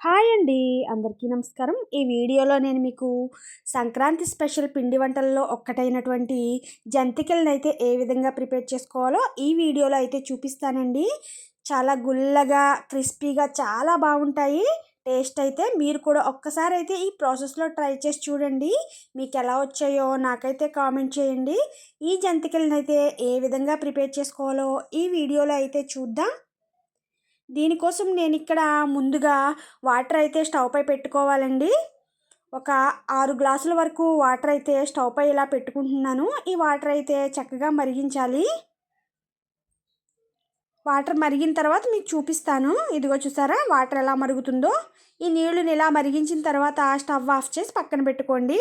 Hi అండి అందరికీ నమస్కారం. ఈ వీడియోలో నేను మీకు సంక్రాంతి స్పెషల్ పిండి వంటల్లో ఒక్కటైనటువంటి జంతికలను అయితే ఏ విధంగా ప్రిపేర్ చేసుకోవాలో ఈ వీడియోలో అయితే చూపిస్తానండి. చాలా గుల్లగా క్రిస్పీగా చాలా బాగుంటాయి. టేస్ట్ అయితే మీరు కూడా ఒక్కసారి అయితే ఈ ప్రాసెస్లో ట్రై చేసి చూడండి. మీకు ఎలా వచ్చాయో నాకైతే కామెంట్ చేయండి. ఈ జంతికలను అయితే ఏ విధంగా ప్రిపేర్ చేసుకోవాలో ఈ వీడియోలో అయితే చూద్దాం. దీనికోసం నేను ఇక్కడ ముందుగా వాటర్ అయితే స్టవ్ పై పెట్టుకోవాలండి. ఒక ఆరు గ్లాసుల వరకు వాటర్ అయితే స్టవ్ పై ఇలా పెట్టుకుంటున్నాను. ఈ వాటర్ అయితే చక్కగా మరిగించాలి. వాటర్ మరిగిన తర్వాత మీకు చూపిస్తాను. ఇదిగో చూసారా? వాటర్ ఎలా మరుగుతుందో. ఈ నీళ్ళని ఇలా మరిగించిన తర్వాత స్టవ్ ఆఫ్ చేసి పక్కన పెట్టుకోండి.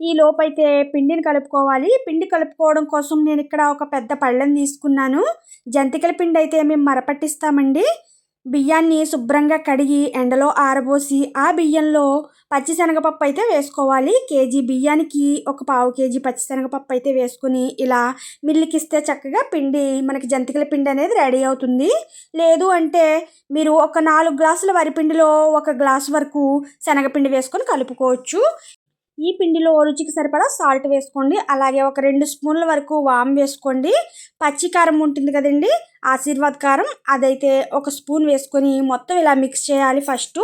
ఈ లోపైతే పిండిని కలుపుకోవాలి. పిండి కలుపుకోవడం కోసం నేను ఇక్కడ ఒక పెద్ద పళ్ళెం తీసుకున్నాను. జంతికల పిండి అయితే మేము మరపట్టిస్తామండి. బియ్యాన్ని శుభ్రంగా కడిగి ఎండలో ఆరబోసి ఆ బియ్యంలో పచ్చిశనగపప్పు అయితే వేసుకోవాలి. కేజీ బియ్యానికి ఒక పావు కేజీ పచ్చిశనగపప్పు అయితే వేసుకుని ఇలా మిల్లికిస్తే చక్కగా పిండి మనకి జంతికల పిండి అనేది రెడీ అవుతుంది. లేదు అంటే మీరు ఒక నాలుగు గ్లాసుల వరిపిండిలో ఒక గ్లాస్ వరకు శనగపిండి వేసుకొని కలుపుకోవచ్చు. ఈ పిండిలో రుచికి సరిపడా సాల్ట్ వేసుకోండి. అలాగే ఒక రెండు స్పూన్ల వరకు వామ్ వేసుకోండి. పచ్చి కారం ఉంటుంది కదండి ఆశీర్వాద్ కారం. అదైతే ఒక స్పూన్ వేసుకొని మొత్తం ఇలా మిక్స్ చేయాలి ఫస్ట్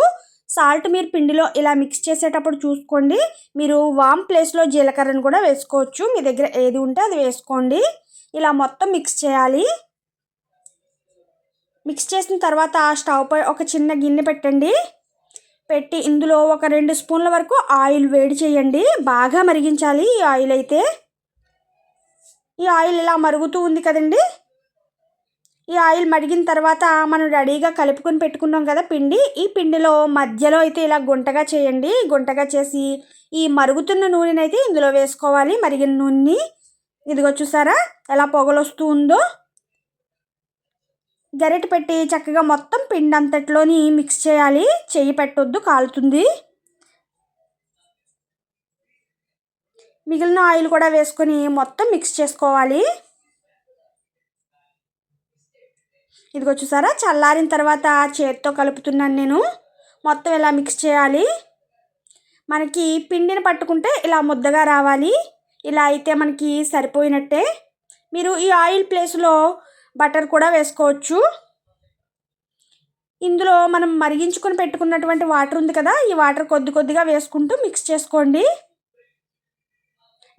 సాల్ట్ మీరు పిండిలో ఇలా మిక్స్ చేసేటప్పుడు చూసుకోండి. మీరు వామ్ ప్లేస్లో జీలకర్రను కూడా వేసుకోవచ్చు. మీ దగ్గర ఏది ఉంటే అది వేసుకోండి. ఇలా మొత్తం మిక్స్ చేయాలి. మిక్స్ చేసిన తర్వాత స్టవ్ పై ఒక చిన్న గిన్నె పెట్టండి. పెట్టి ఇందులో ఒక రెండు స్పూన్ల వరకు ఆయిల్ వేడి చేయండి. బాగా మరిగించాలి ఈ ఆయిల్ అయితే. ఈ ఆయిల్ ఇలా మరుగుతూ ఉంది కదండి. ఈ ఆయిల్ మరిగిన తర్వాత మనం రెడీగా కలుపుకొని పెట్టుకున్నాం కదా పిండి. ఈ పిండిలో మధ్యలో అయితే ఇలా గుంటగా చేయండి. గుంటగా చేసి ఈ మరుగుతున్న నూనెనైతే ఇందులో వేసుకోవాలి. మరిగిన నూనెని. ఇదిగో చూసారా? ఎలా పొగలొస్తూ ఉందో. గరిట పెట్టి చక్కగా మొత్తం పిండి అంతట్లోని మిక్స్ చేయాలి. చేయి పెట్టొద్దు కాలుతుంది. మిగిలిన ఆయిల్ కూడా వేసుకొని మొత్తం మిక్స్ చేసుకోవాలి. ఇదిగో చూసారా చల్లారిన తర్వాత చేతితో కలుపుతున్నాను నేను. మొత్తం ఇలా మిక్స్ చేయాలి. మనకి పిండిని పట్టుకుంటే ఇలా ముద్దగా రావాలి. ఇలా అయితే మనకి సరిపోయినట్టే. మీరు ఈ ఆయిల్ ప్లేస్లో బటర్ కూడా వేసుకోవచ్చు. ఇందులో మనం మరిగించుకొని పెట్టుకున్నటువంటి వాటర్ ఉంది కదా ఈ వాటర్ కొద్ది కొద్దిగా వేసుకుంటూ మిక్స్ చేసుకోండి.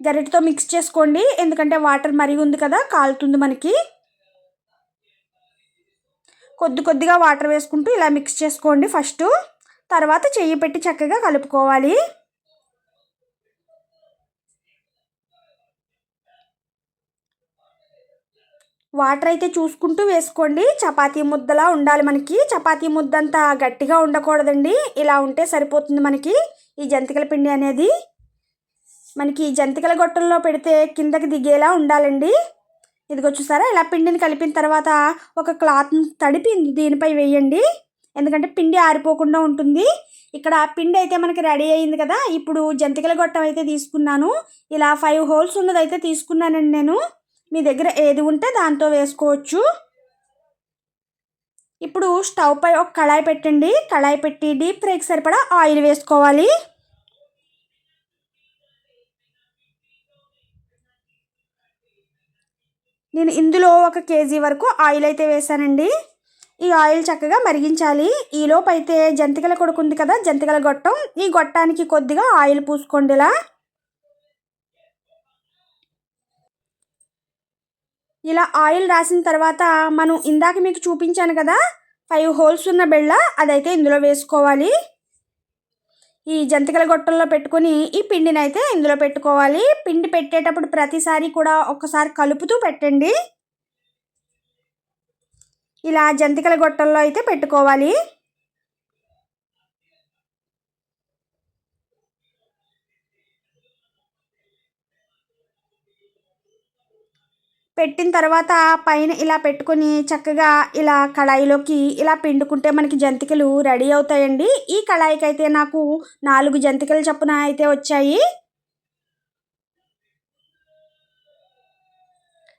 గరిటతో మిక్స్ చేసుకోండి ఎందుకంటే వాటర్ మరిగి ఉంది కదా కాలుతుంది మనకి. కొద్ది కొద్దిగా వాటర్ వేసుకుంటూ ఇలా మిక్స్ చేసుకోండి ఫస్ట్. తర్వాత చెయ్యి పెట్టి చక్కగా కలుపుకోవాలి. వాటర్ అయితే చూసుకుంటూ వేసుకోండి. చపాతీ ముద్దలా ఉండాలి మనకి. చపాతీ ముద్ద అంతా గట్టిగా ఉండకూడదండి. ఇలా ఉంటే సరిపోతుంది మనకి. ఈ జంతికల పిండి అనేది మనకి ఈ జంతికల గొట్టంలో పెడితే కిందకి దిగేలా ఉండాలండి. ఇదిగో చూసారా? ఇలా పిండిని కలిపిన తర్వాత ఒక క్లాత్ని తడిపి దీనిపై వేయండి. ఎందుకంటే పిండి ఆరిపోకుండా ఉంటుంది. ఇక్కడ పిండి అయితే మనకి రెడీ అయింది కదా. ఇప్పుడు జంతికల గొట్టం అయితే తీసుకున్నాను. ఇలా ఫైవ్ హోల్స్ ఉన్నది అయితే తీసుకున్నానండి నేను. మీ దగ్గర ఏది ఉంటే దాంతో వేసుకోవచ్చు. ఇప్పుడు స్టవ్ పై ఒక కళాయి పెట్టండి. కళాయి పెట్టి డీప్ ఫ్రైకి సరిపడా ఆయిల్ వేసుకోవాలి. నేను ఇందులో ఒక కేజీ వరకు ఆయిల్ అయితే వేసానండి. ఈ ఆయిల్ చక్కగా మరిగించాలి. ఈలోపు అయితే జంతికల కొడుకుంది కదా జంతికల గొట్టం. ఈ గొట్టానికి కొద్దిగా ఆయిల్ పూసుకోండి ఇలా ఆయిల్ రాసిన తర్వాత మనం ఇందాక మీకు చూపించాను కదా ఫైవ్ హోల్స్ ఉన్న బెళ్ళ అదైతే ఇందులో వేసుకోవాలి. ఈ జంతికల గొట్టల్లో పెట్టుకొని ఈ పిండిని అయితే ఇందులో పెట్టుకోవాలి. పిండి పెట్టేటప్పుడు ప్రతిసారి కూడా ఒకసారి కలుపుతూ పెట్టండి. ఇలా జంతికల గొట్టల్లో అయితే పెట్టుకోవాలి. పెట్టిన తర్వాత పైన ఇలా పెట్టుకొని చక్కగా ఇలా కళాయిలోకి ఇలా పిండుకుంటే మనకి జంతికలు రెడీ అవుతాయండి. ఈ కళాయికి అయితే నాకు నాలుగు జంతికలు చప్పున అయితే వచ్చాయి.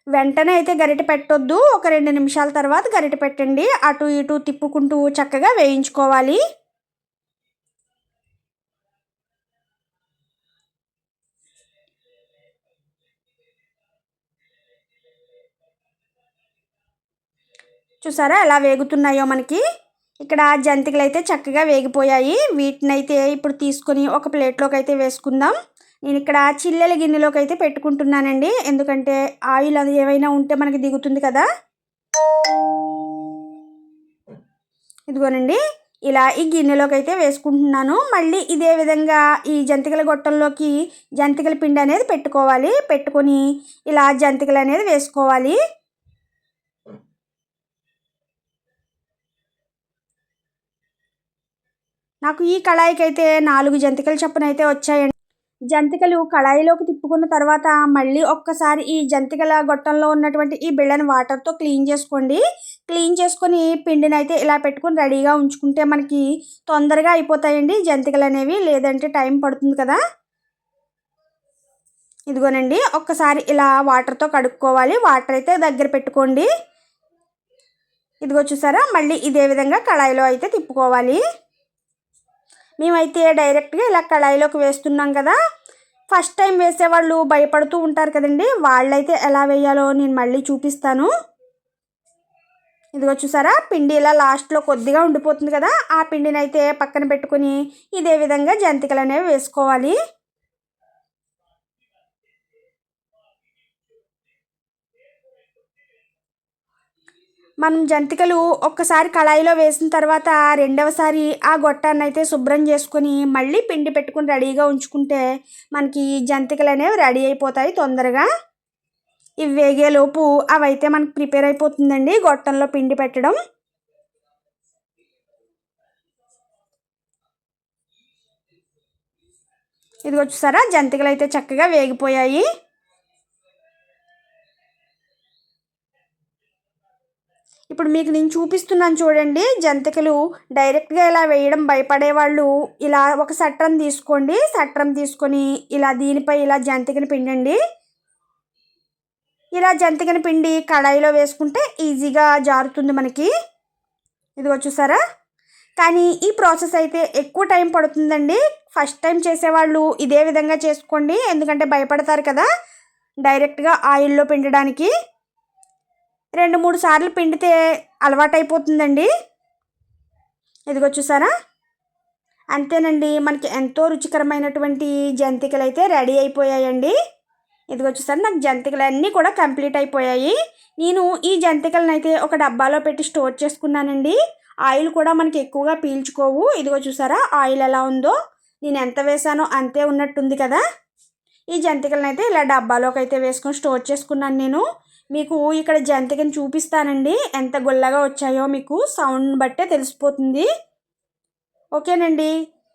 వెంటనే అయితే గరిటె పెట్టొద్దు. ఒక రెండు నిమిషాల తర్వాత గరిటె పెట్టండి. అటు ఇటు తిప్పుకుంటూ చక్కగా వేయించుకోవాలి. చూసారా ఎలా వేగుతున్నాయో మనకి? ఇక్కడ జంతికలు అయితే చక్కగా వేగిపోయాయి. వీటిని అయితే ఇప్పుడు తీసుకొని ఒక ప్లేట్లోకి అయితే వేసుకుందాం. నేను ఇక్కడ చిల్లెల గిన్నెలోకి అయితే పెట్టుకుంటున్నానండి. ఎందుకంటే ఆయిల్ అది ఏమైనా ఉంటే మనకి దిగుతుంది కదా. ఇదిగోనండి. ఇలా ఈ గిన్నెలోకి అయితే వేసుకుంటున్నాను. మళ్ళీ ఇదే విధంగా ఈ జంతికల గొట్టంలోకి జంతికల పిండి అనేది పెట్టుకోవాలి. పెట్టుకొని ఇలా జంతికలు అనేది వేసుకోవాలి. నాకు ఈ కళాయికి అయితే నాలుగు జంతికలు చొప్పున అయితే వచ్చాయండి. జంతికలు కళాయిలోకి తిప్పుకున్న తర్వాత మళ్ళీ ఒక్కసారి ఈ జంతికల గొట్టంలో ఉన్నటువంటి ఈ బిళ్ళని వాటర్తో క్లీన్ చేసుకోండి. క్లీన్ చేసుకొని పిండిని అయితే ఇలా పెట్టుకొని రెడీగా ఉంచుకుంటే మనకి తొందరగా అయిపోతాయండి జంతికలు అనేవి లేదంటే టైం పడుతుంది కదా. ఇదిగోనండి ఒక్కసారి ఇలా వాటర్తో కడుక్కోవాలి. వాటర్ అయితే దగ్గర పెట్టుకోండి. ఇదిగో చూసారా మళ్ళీ ఇదే విధంగా కళాయిలో అయితే తిప్పుకోవాలి. మేమైతే డైరెక్ట్గా ఇలా కళాయిలోకి వేస్తున్నాం కదా. ఫస్ట్ టైం వేసేవాళ్ళు భయపడుతూ ఉంటారు కదండి. వాళ్ళైతే ఎలా వేయాలో నేను మళ్ళీ చూపిస్తాను. ఇదిగో చూసారా? పిండి ఇలా లాస్ట్లో కొద్దిగా ఉండిపోతుంది కదా. ఆ పిండిని అయితే పక్కన పెట్టుకుని ఇదే విధంగా జంతికలు అనేవి వేసుకోవాలి. మనం జంతికలు ఒక్కసారి కళాయిలో వేసిన తర్వాత రెండవసారి ఆ గొట్టాన్ని అయితే శుభ్రం చేసుకొని మళ్ళీ పిండి పెట్టుకుని రెడీగా ఉంచుకుంటే మనకి జంతికలు అనేవి రెడీ అయిపోతాయి తొందరగా. ఇవి వేగేలోపు అవైతే మనకి ప్రిపేర్ అయిపోతుందండి గొట్టంలో పిండి పెట్టడం. ఇది వచ్చేసారా జంతికలు అయితే చక్కగా వేగిపోయాయి. ఇప్పుడు మీకు నేను చూపిస్తున్నాను చూడండి. జంతికలు డైరెక్ట్గా ఇలా వేయడం భయపడే వాళ్ళు ఇలా ఒక సట్రం తీసుకోండి. సట్రం తీసుకొని ఇలా దీనిపై ఇలా జంతికని పిండండి. ఇలా జంతికని పిండి కడాయిలో వేసుకుంటే ఈజీగా జారుతుంది మనకి. ఇదిగో చూసారా? కానీ ఈ ప్రాసెస్ అయితే ఎక్కువ టైం పడుతుందండి. ఫస్ట్ టైం చేసేవాళ్ళు ఇదే విధంగా చేసుకోండి. ఎందుకంటే భయపడతారు కదా. డైరెక్ట్గా ఆయిల్లో పిండడానికి. రెండు మూడు సార్లు పిండితే అలవాటైపోతుందండి. ఇదిగో చూసారా? అంతేనండి మనకి ఎంతో రుచికరమైనటువంటి జంతికలు అయితే రెడీ అయిపోయాయండి. ఇదిగో చూసారా నాకు జంతికలు అన్నీ కూడా కంప్లీట్ అయిపోయాయి. నేను ఈ జంతికలను అయితే ఒక డబ్బాలో పెట్టి స్టోర్ చేసుకున్నానండి. ఆయిల్ కూడా మనకి ఎక్కువగా పీల్చుకోవు. ఇదిగో చూసారా ఆయిల్ ఎలా ఉందో. నేను ఎంత వేసానో అంతే ఉన్నట్టుంది కదా. ఈ జంతికలను అయితే ఇలా డబ్బాలోకి అయితే వేసుకొని స్టోర్ చేసుకున్నాను నేను. మీకు ఇక్కడ జంతికని చూపిస్తానండి. ఎంత గుల్లగా వచ్చాయో మీకు సౌండ్ బట్టే తెలిసిపోతుంది. ఓకేనండి.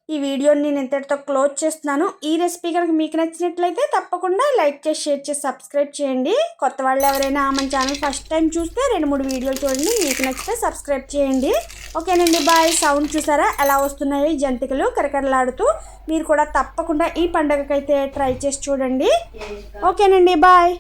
ఈ వీడియోని నేను ఇంతటితో క్లోజ్ చేస్తున్నాను. ఈ రెసిపీ కనుక మీకు నచ్చినట్లయితే తప్పకుండా లైక్ చేసి షేర్ చేసి సబ్స్క్రైబ్ చేయండి. కొత్త వాళ్ళు ఎవరైనా మన ఛానల్ ఫస్ట్ టైం చూస్తే రెండు మూడు వీడియోలు చూడండి. మీకు నచ్చితే సబ్స్క్రైబ్ చేయండి. ఓకేనండి బాయ్. సౌండ్ చూసారా? ఎలా వస్తున్నాయో ఈ జంతికలు కరకరలాడుతూ మీరు కూడా తప్పకుండా ఈ పండగకైతే ట్రై చేసి చూడండి. ఓకేనండి బాయ్.